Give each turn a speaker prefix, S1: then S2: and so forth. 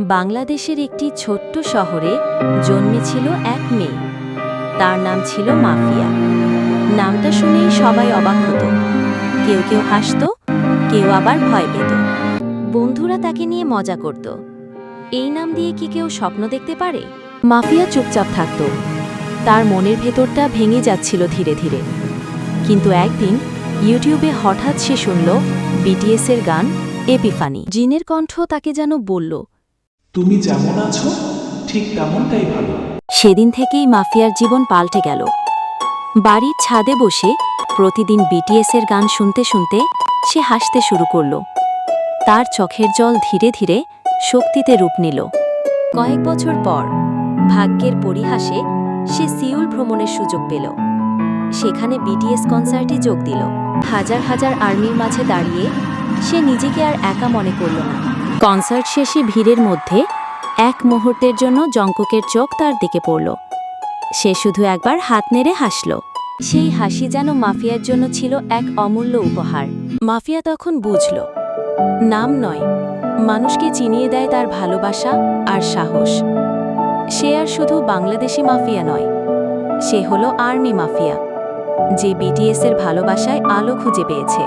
S1: বাংলাদেশের একটি ছোট্ট শহরে জন্মেছিল এক মেয়ে। তার নাম ছিল মাফিয়া। নামটা শুনেই সবাই অবাক হতো। কেউ কেউ হাসত, কেউ আবার ভয় পেত। বন্ধুরা তাকে নিয়ে মজা করত। এই নাম দিয়ে কি কেউ স্বপ্ন দেখতে পারে? মাফিয়া চুপচাপ থাকত। তার মনের ভেতরটা ভেঙে যাচ্ছিল ধীরে ধীরে। কিন্তু একদিন ইউটিউবে হঠাৎ সে শুনল, বিটিএসের গান এপিফানি। জিনের কণ্ঠ তাকে যেন বলল
S2: তুমি যেমন আছো, ঠিক তেমনটাই ভালো।
S1: সেদিন থেকেই মাফিয়ার জীবন পাল্টে গেল। বাড়ির ছাদে বসে প্রতিদিন বিটিএসের গান শুনতে শুনতে সে হাসতে শুরু করল। তার চোখের জল ধীরে ধীরে শক্তিতে রূপ নিল। কয়েক বছর পর ভাগ্যের পরিহাসে সে সিউল ভ্রমণের সুযোগ পেল। সেখানে বিটিএস কনসার্টে যোগ দিল। হাজার হাজার আর্মির মাঝে দাঁড়িয়ে সে নিজেকে আর একা মনে করল না। কনসার্ট শেষে ভিড়ের মধ্যে এক মুহূর্তের জন্য জঙ্ককের চোখ তার দিকে পড়ল। সে শুধু একবার হাত নেড়ে হাসল। সেই হাসি যেন মাফিয়ার জন্য ছিল এক অমূল্য উপহার। মাফিয়া তখন বুঝল, নাম নয়, মানুষকে চিনিয়ে দেয় তার ভালোবাসা আর সাহস। সে আর শুধু বাংলাদেশি মাফিয়া নয়, সে হলো আর্মি মাফিয়া, যে বিটিএসের ভালোবাসায় আলো খুঁজে পেয়েছে।